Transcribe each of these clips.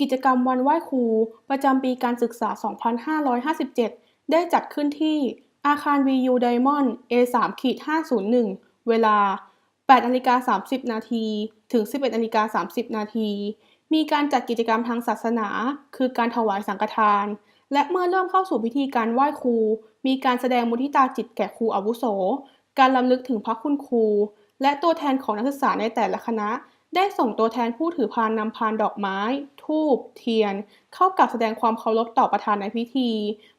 กิจกรรมวันไหว้ครู ประจำปีการศึกษา 2557 ได้จัดขึ้นที่อาคาร VU Diamond A3-501 เวลา 8นาฬิกา30 นาที ถึง 11นาฬิกา30 นาที มีการจัดกิจกรรมทางศาสนา คือการถวายสังฆทาน และเมื่อเริ่มเข้าสู่พิธีการไหว้ครู มีการแสดงมุทิตาจิตแก่ครูอาวุโส การรำลึกถึงพระคุณครู และตัวแทนของนักศึกษาในแต่ละคณะ ได้ส่งตัวแทนผู้ถือพานนำพานดอกไม้ธูปเทียน เข้ากับแสดงความเคารพต่อประธานในพิธี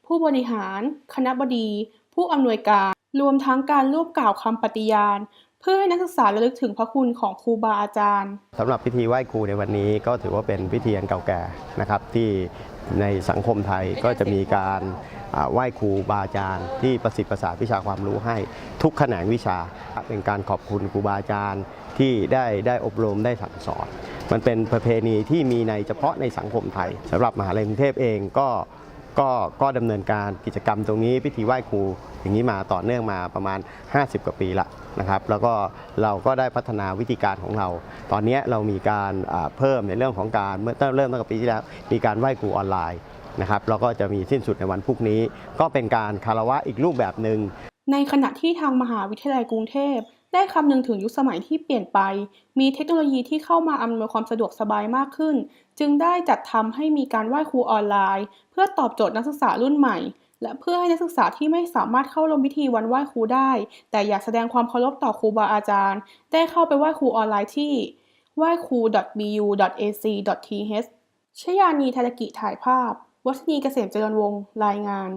ผู้บริหาร คณะบดี ผู้อำนวยการ รวมทั้งการร่วมกล่าวคำปฏิญาณ เพื่อให้นักศึกษาระลึกถึงพระคุณของครูบาอาจารย์สำหรับพิธีไหว้ครูในวันนี้ก็ถือว่าเป็นพิธีอันเก่าแก่นะครับที่ในสังคมไทยก็จะมีการไหว้ครูบาอาจารย์ ที่ประสิทธิ์ประสาทวิชาความรู้ให้ทุกแขนงวิชา เป็นการขอบคุณครูบาอาจารย์ที่ได้ได้อบรมได้สั่งสอน มันเป็นประเพณีที่มีในเฉพาะในสังคมไทยสำหรับมหาลัยกรุงเทพเองก็ ก็ก็ดำเนินการกิจกรรมตรงนี้พิธีไหว้ครูอย่างนี้มาต่อเนื่องมาประมาณ 50 กว่าปีละนะครับแล้วก็เราก็ได้พัฒนาวิธีการของเรา ตอนนี้เรามีการเพิ่มในเรื่องของการเมื่อเริ่มตั้งแต่ปีที่แล้วมีการไหว้ครูออนไลน์นะครับแล้วก็จะมีสิ้นสุดในวันพรุ่งนี้ ก็เป็นการคารวะอีกรูปแบบหนึ่ง ในขณะที่ทางมหาวิทยาลัยกรุงเทพ ได้คำนึงถึงยุคสมัยที่เปลี่ยนไป มีเทคโนโลยีที่เข้ามาอำนวยความสะดวกสบายมากขึ้น จึงได้จัดทำให้มีการไหว้ครูออนไลน์ เพื่อตอบโจทย์นักศึกษารุ่นใหม่ และเพื่อให้นักศึกษาที่ไม่สามารถเข้าร่วมพิธีวันไหว้ครูได้ แต่อยากแสดงความเคารพต่อครูบาอาจารย์ ได้เข้าไปไหว้ครูออนไลน์ที่ไหว้ครู .bu.ac.th ชยานีธารกิจถ่ายภาพ วัฒนีเกษมเจริญวงศ์รายงาน